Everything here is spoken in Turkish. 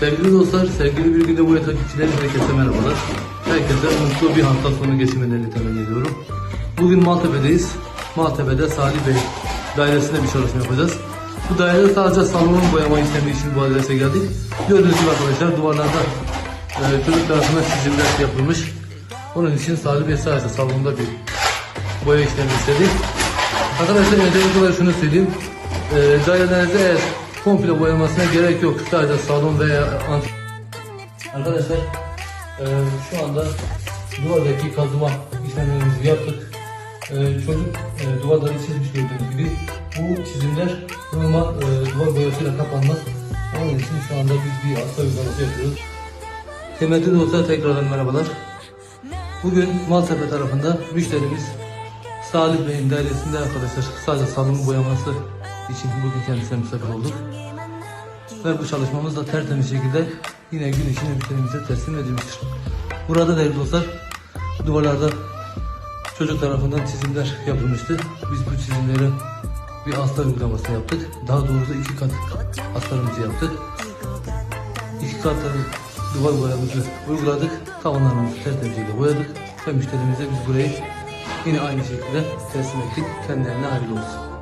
Sevgili dostlar, sevgili bir günde boya takipçilerim herkese merhabalar. Herkese mutlu bir hafta sonu geçirmelerini temenni ediyorum. Bugün Maltepe'deyiz. Maltepe'de Salih Bey dairesinde bir çalışma yapacağız. Bu dairede sadece salonun boyama işlemi için bu adrese geldik. Gördüğünüz gibi arkadaşlar duvarlarda e, çocuk tarafından çizimler yapılmış. Onun için Salih Bey sadece salonda bir boya işlemi istedi. Arkadaşlar öncelikle olarak şunu söyleyeyim. E, dairelerinizde eğer komple boyamasına gerek yok. Sadece salon veya Arkadaşlar e, şu anda duvardaki kazıma işlemlerimizi yaptık. E, çocuk e, duvarları çizmiş gördüğünüz gibi. Bu çizimler normal e, duvar boyasıyla kapanmaz. Onun için şu anda biz bir hasta uygulaması yapıyoruz. Kıymetli dostlar tekrardan merhabalar. Bugün Maltepe tarafında müşterimiz Salih Bey'in dairesinde arkadaşlar sadece salon boyaması için bugün kendisine misafir olduk. Ve bu çalışmamız da tertemiz şekilde yine gün içinde müşterimize teslim edilmiştir. Burada değerli dostlar duvarlarda çocuk tarafından çizimler yapılmıştı. Biz bu çizimleri bir astar uygulaması yaptık. Daha doğrusu iki kat astarımızı yaptık. İki katlı duvar boyamızı uyguladık. Tavanlarımızı tertemiz şekilde boyadık. Ve müşterimize biz burayı yine aynı şekilde teslim ettik. Kendilerine hayırlı olsun.